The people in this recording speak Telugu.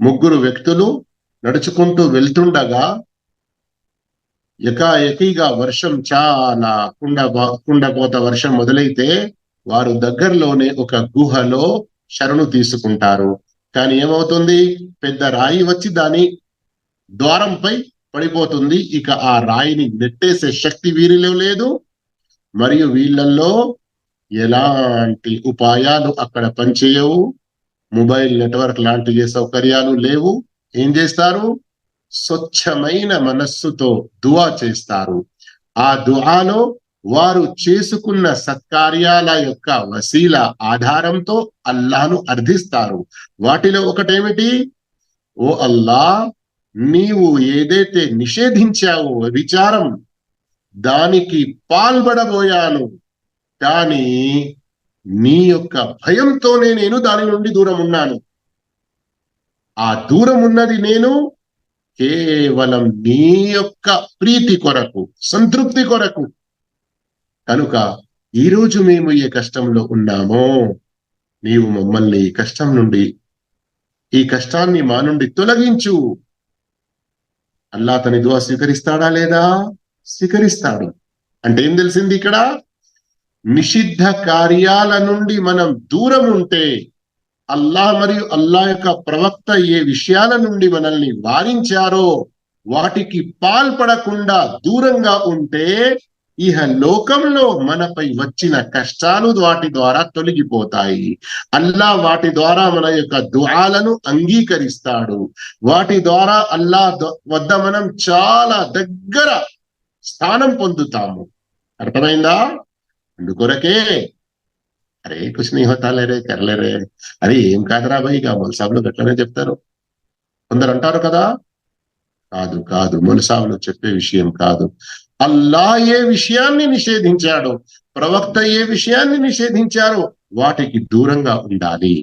ముగ్గురు వ్యక్తులు నడుచుకుంటూ వెళ్తుండగా ఎకాఎకిగా వర్షం చాలా కుండ కుండపోత వర్షం మొదలైతే వారు దగ్గరలోనే ఒక గుహలో శరణు తీసుకుంటారు. కానీ ఏమవుతుంది? పెద్ద రాయి వచ్చి దాని ద్వారంపై పడిపోతుంది. ఇక ఆ రాయిని నెట్టేసే శక్తి వీరిలో లేదు. మరియు వీళ్ళల్లో ఎలాంటి ఉపాయాలు అక్కడ పనిచేయవు? మొబైల్ నెట్వర్క్ లాంటి సౌకర్యాలు లేవు. ఏం చేస్తారు? స్వచ్ఛమైన మనస్సుతో దువా చేస్తారు. ఆ దుఆలో వారు చేసుకున్న సత్కార్యాల యొక్క వసీల ఆధారంతో అల్లాను అర్థిస్తారు. వాటిలో ఒకటేమిటి? ఓ అల్లా నీవు ఏదైతే నిషేధించావో విచారం దానికి పాల్పడబోయాను. కానీ నీ యొక్క భయంతోనే నేను దాని నుండి దూరం ఉన్నాను. ఆ దూరం ఉన్నది నేను కేవలం నీ యొక్క ప్రీతి కొరకు సంతృప్తి కొరకు. కనుక ఈరోజు మేము ఏ కష్టంలో ఉన్నామో నీవు మమ్మల్ని ఈ కష్టం నుండి ఈ కష్టాన్ని మా నుండి తొలగించు. అల్లా తన దువా స్వీకరిస్తాడా లేదా? స్వీకరిస్తాడు. అంటే ఏం తెలిసింది ఇక్కడ? నిషిద్ధ కార్యాల నుండి మనం దూరం ఉంటే అల్లా మరియు అల్లా యొక్క ప్రవక్త ఏ విషయాల నుండి మనల్ని వారించారో వాటికి పాల్పడకుండా దూరంగా ఉంటే ఇహ లోకంలో మనపై వచ్చిన కష్టాలు వాటి ద్వారా తొలగిపోతాయి. అల్లా వాటి ద్వారా మన యొక్క దుఆలను అంగీకరిస్తాడు. వాటి ద్వారా అల్లా వద్ద మనం చాలా దగ్గర స్థానం పొందుతాము. అర్థమైందా? అందుకొరకే అరే కుష్ నీ కర్రలేరే. అరే ఏం కాదురా భయ్ ఇక మొలసాబులు గట్లనే చెప్తారు. కొందరు అంటారు కదా? కాదు కాదు మొలసాబులు చెప్పే విషయం కాదు. అల్లా ఏ విషయాన్ని నిషేధించాడు? ప్రవక్త ఏ విషయాన్ని నిషేధించారో? వాటికి దూరంగా ఉండాలి.